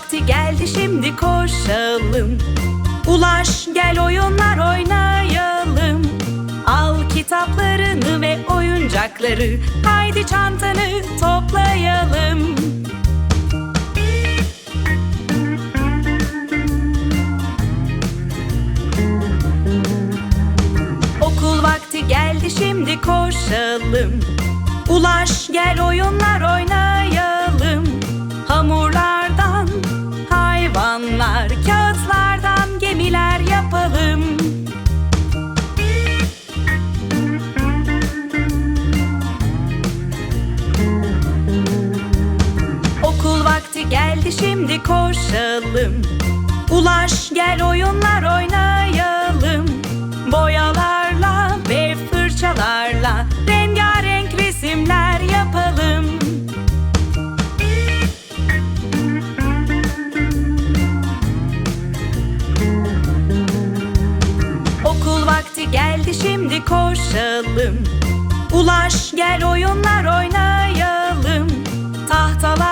vakti geldi şimdi koşalım. Ulaş gel oyunlar oynayalım. Al kitaplarını ve oyuncakları Haydi çantanı toplayalım. Okul vakti geldi şimdi koşalım. Ulaş gel oyunlar oynayalım geldi şimdi koşalım. Ulaş gel oyunlar oynayalım. Boyalarla ve fırçalarla Rengarenk resimler yapalım. Okul vakti geldi şimdi koşalım. Ulaş gel oyunlar oynayalım. Tahtalardan